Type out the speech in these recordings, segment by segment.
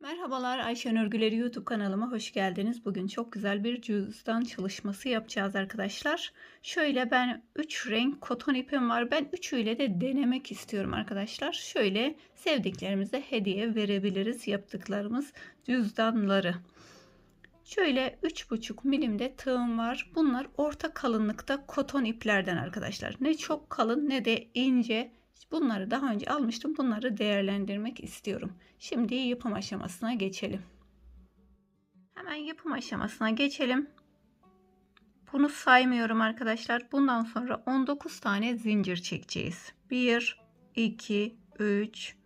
Merhabalar Ayşen Örgüleri YouTube kanalıma hoş geldiniz. Bugün çok güzel bir cüzdan çalışması yapacağız arkadaşlar. Şöyle ben 3 renk koton ipim var. Ben üçüyle de denemek istiyorum arkadaşlar. Şöyle sevdiklerimize hediye verebiliriz yaptıklarımız cüzdanları. Şöyle 3,5 milimde tığım var. Bunlar orta kalınlıkta koton iplerden arkadaşlar. Ne çok kalın ne de ince. Bunları daha önce almıştım. Bunları değerlendirmek istiyorum. Şimdi yapım aşamasına geçelim. Hemen yapım aşamasına geçelim. Bunu saymıyorum arkadaşlar. Bundan sonra 19 tane zincir çekeceğiz. 1, 2, 3,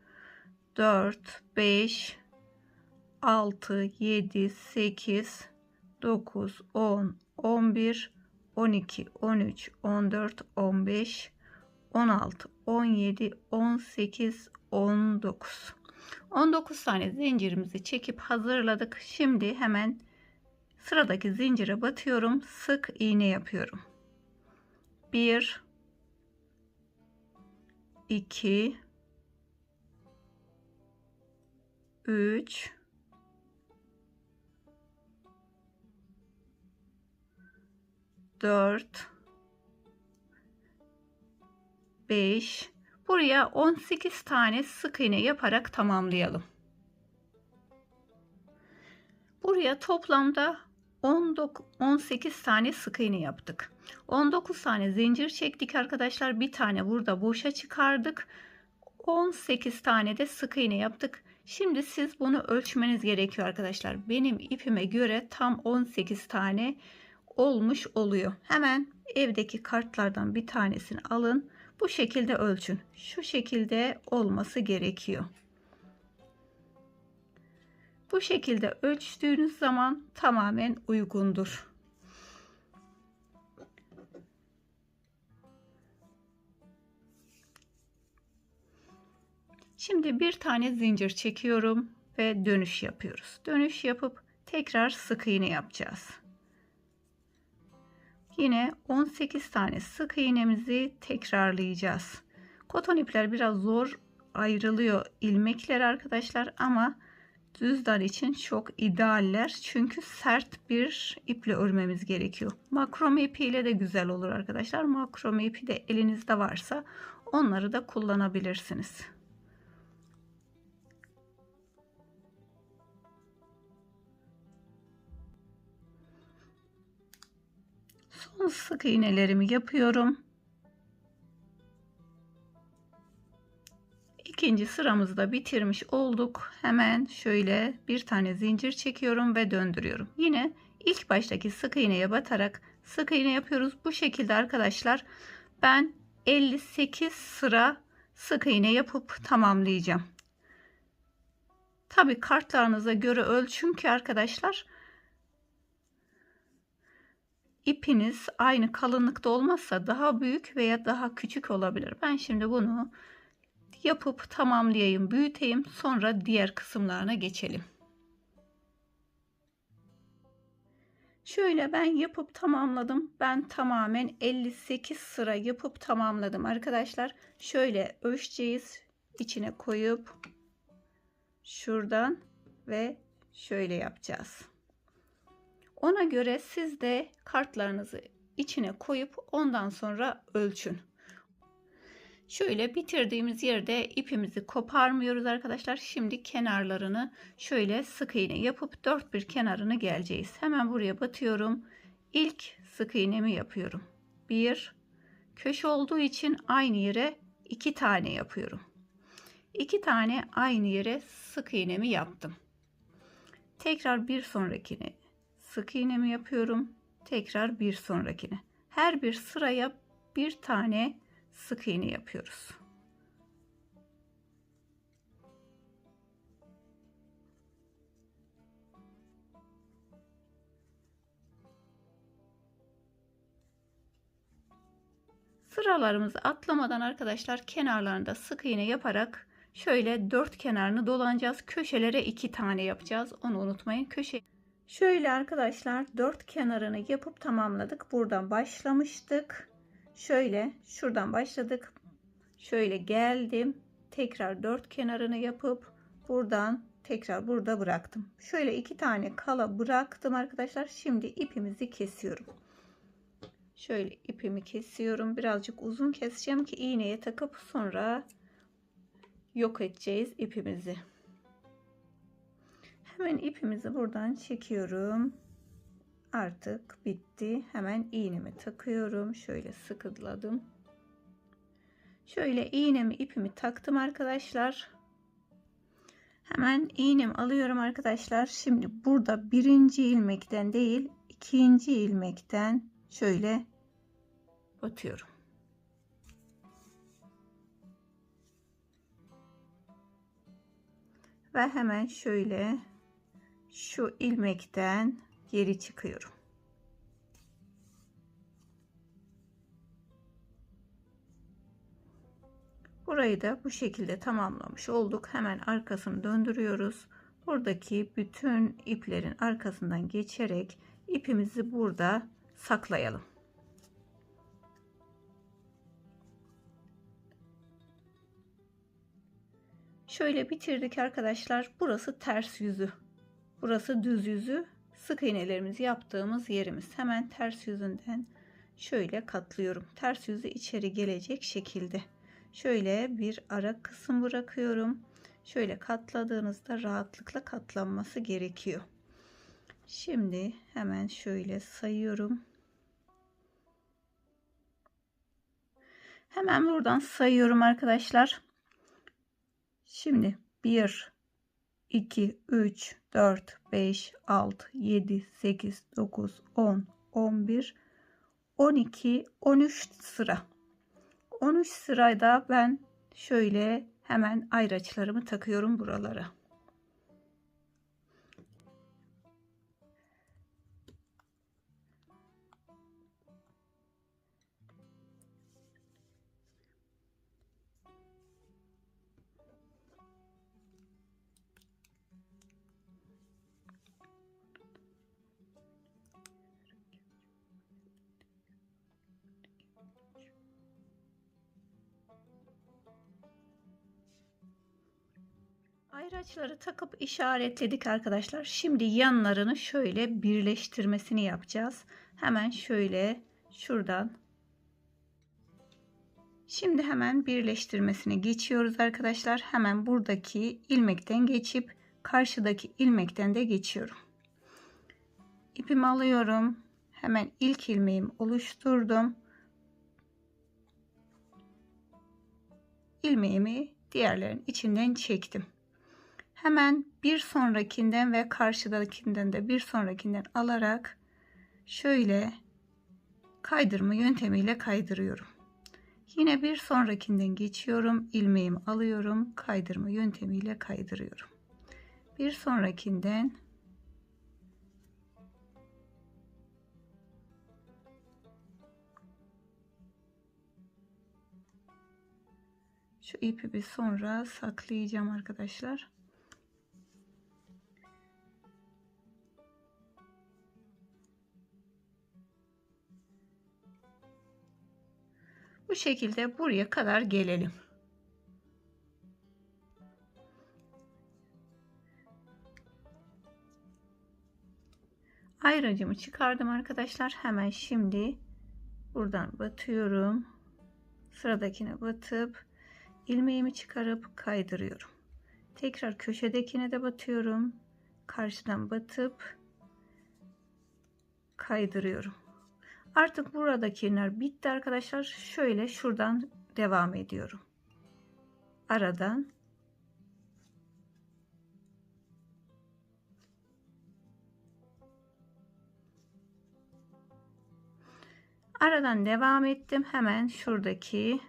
4, 5, 6, 7, 8, 9, 10, 11, 12, 13, 14, 15, 16, 17, 18, 19. 19 tane zincirimizi çekip hazırladık. Şimdi hemen sıradaki zincire batıyorum. Sık iğne yapıyorum. 1 2 3 4 5 Buraya 18 tane sık iğne yaparak tamamlayalım. Buraya toplamda 19, 18 tane sık iğne yaptık. 19 tane zincir çektik arkadaşlar. Bir tane burada boşa çıkardık. 18 tane de sık iğne yaptık. Şimdi siz bunu ölçmeniz gerekiyor arkadaşlar. Benim ipime göre tam 18 tane olmuş oluyor. Hemen evdeki kartlardan bir tanesini alın. Bu şekilde ölçün. Şu şekilde olması gerekiyor. Bu şekilde ölçtüğünüz zaman tamamen uygundur. Şimdi bir tane zincir çekiyorum ve dönüş yapıyoruz. Dönüş yapıp tekrar sık iğne yapacağız. Yine 18 tane sık iğnemizi tekrarlayacağız. Koton ipler biraz zor ayrılıyor ilmekler arkadaşlar ama düzdan için çok idealler. Çünkü sert bir iple örmemiz gerekiyor. Makrome ipiyle de güzel olur arkadaşlar. Makrome ipi de elinizde varsa onları da kullanabilirsiniz. Sık iğnelerimi yapıyorum. İkinci sıramızda bitirmiş olduk. Hemen şöyle bir tane zincir çekiyorum ve döndürüyorum. Yine ilk baştaki sık iğneye batarak sık iğne yapıyoruz. Bu şekilde arkadaşlar ben 58 sıra sık iğne yapıp tamamlayacağım. Tabi kartlarınıza göre ölçün ki arkadaşlar ipiniz aynı kalınlıkta olmazsa daha büyük veya daha küçük olabilir. Ben şimdi bunu yapıp tamamlayayım, büyüteyim. Sonra diğer kısımlarına geçelim. Şöyle ben yapıp tamamladım. Ben tamamen 58 sıra yapıp tamamladım arkadaşlar. Şöyle ölçeceğiz. içine koyup şuradan ve şöyle yapacağız. Ona göre siz de kartlarınızı içine koyup ondan sonra ölçün. Şöyle bitirdiğimiz yerde ipimizi koparmıyoruz arkadaşlar. Şimdi kenarlarını şöyle sık iğne yapıp dört bir kenarını geleceğiz. Hemen buraya batıyorum. İlk sık iğnemi yapıyorum. Bir köşe olduğu için aynı yere iki tane yapıyorum. İki tane aynı yere sık iğnemi yaptım. Tekrar bir sonrakini sık iğnemi yapıyorum. Tekrar bir sonrakine. Her bir sıraya bir tane sık iğne yapıyoruz. Sıralarımızı atlamadan arkadaşlar kenarlarında sık iğne yaparak şöyle dört kenarını dolanacağız. Köşelere iki tane yapacağız. Onu unutmayın. Köşe Şöyle arkadaşlar dört kenarını yapıp tamamladık. Buradan başlamıştık. şöyle şuradan başladık. Şöyle geldim. Tekrar dört kenarını yapıp buradan tekrar burada bıraktım. Şöyle iki tane kala bıraktım arkadaşlar. Şimdi ipimizi kesiyorum. Şöyle ipimi kesiyorum. Birazcık uzun keseceğim ki iğneye takıp sonra yok edeceğiz ipimizi. Hemen ipimizi buradan çekiyorum. Artık bitti. Hemen iğnemi takıyorum. Şöyle sıkıladım. Şöyle iğnemi ipimi taktım arkadaşlar. Hemen iğnemi alıyorum arkadaşlar. Şimdi burada birinci ilmekten değil ikinci ilmekten şöyle batıyorum. Ve hemen şöyle şu ilmekten geri çıkıyorum. Burayı da bu şekilde tamamlamış olduk. Hemen arkasını döndürüyoruz. Buradaki bütün iplerin arkasından geçerek ipimizi burada saklayalım. Şöyle bitirdik arkadaşlar. Burası ters yüzü. Burası düz yüzü. Sık iğnelerimizi yaptığımız yerimiz. Hemen ters yüzünden şöyle katlıyorum. Ters yüzü içeri gelecek şekilde. Şöyle bir ara kısım bırakıyorum. Şöyle katladığınızda rahatlıkla katlanması gerekiyor. Şimdi hemen şöyle sayıyorum. Hemen buradan sayıyorum arkadaşlar. Şimdi 1 2 3 4 5 6 7 8 9 10 11 12 13 sıra 13 sırada ben şöyle hemen ayraçlarımı takıyorum buralara. Ayraçları takıp işaretledik arkadaşlar. Şimdi yanlarını şöyle birleştirmesini yapacağız. Hemen şöyle şuradan. Şimdi hemen birleştirmesini geçiyoruz arkadaşlar. Hemen buradaki ilmekten geçip karşıdaki ilmekten de geçiyorum. İpimi alıyorum. Hemen ilk ilmeğimi oluşturdum. ilmeğimi diğerlerin içinden çektim. Hemen bir sonrakinden ve karşıdakinden de bir sonrakinden alarak şöyle kaydırma yöntemiyle kaydırıyorum. Yine bir sonrakinden geçiyorum. ilmeğimi alıyorum. Kaydırma yöntemiyle kaydırıyorum. Bir sonrakinden şu ipi bir sonra saklayacağım arkadaşlar. Bu şekilde buraya kadar gelelim. Ayracımı çıkardım arkadaşlar. Hemen şimdi buradan batıyorum. Sıradakine batıp ilmeğimi çıkarıp kaydırıyorum. Tekrar köşedekine de batıyorum. Karşıdan batıp kaydırıyorum. Artık buradakiler bitti arkadaşlar. Şöyle şuradan devam ediyorum. Aradan Aradan devam ettim. Hemen şuradaki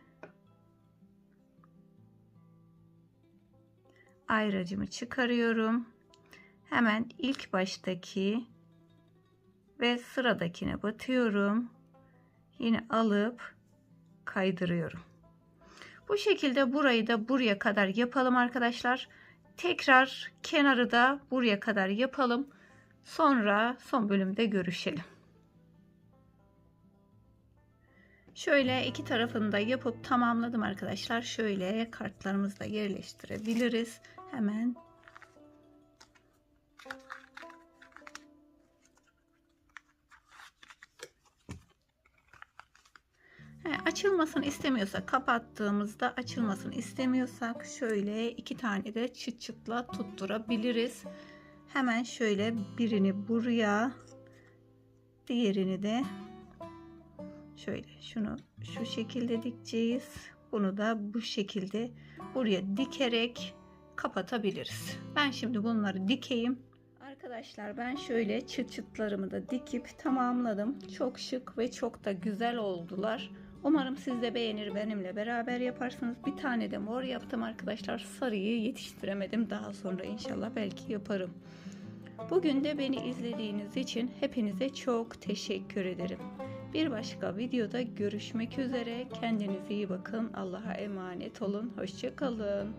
ayracımı çıkarıyorum. Hemen ilk baştaki ve sıradakine batıyorum. Yine alıp kaydırıyorum. Bu şekilde burayı da buraya kadar yapalım arkadaşlar. Tekrar kenarı da buraya kadar yapalım. Sonra son bölümde görüşelim. Şöyle iki tarafını da yapıp tamamladım arkadaşlar. Şöyle kartlarımızı da yerleştirebiliriz. Hemen He, açılmasını istemiyorsak kapattığımızda açılmasını istemiyorsak şöyle iki tane de çıt çıtla tutturabiliriz. Hemen şöyle birini buraya diğerini de şöyle şunu şu şekilde dikeceğiz. Bunu da bu şekilde buraya dikerek kapatabiliriz. Ben şimdi bunları dikeyim. Arkadaşlar ben şöyle çıt çıtlarımı da dikip tamamladım. Çok şık ve çok da güzel oldular. Umarım siz de beğenir benimle beraber yaparsınız. Bir tane de mor yaptım arkadaşlar. Sarıyı yetiştiremedim. Daha sonra inşallah belki yaparım. Bugün de beni izlediğiniz için hepinize çok teşekkür ederim. Bir başka videoda görüşmek üzere. Kendinize iyi bakın. Allah'a emanet olun. Hoşçakalın.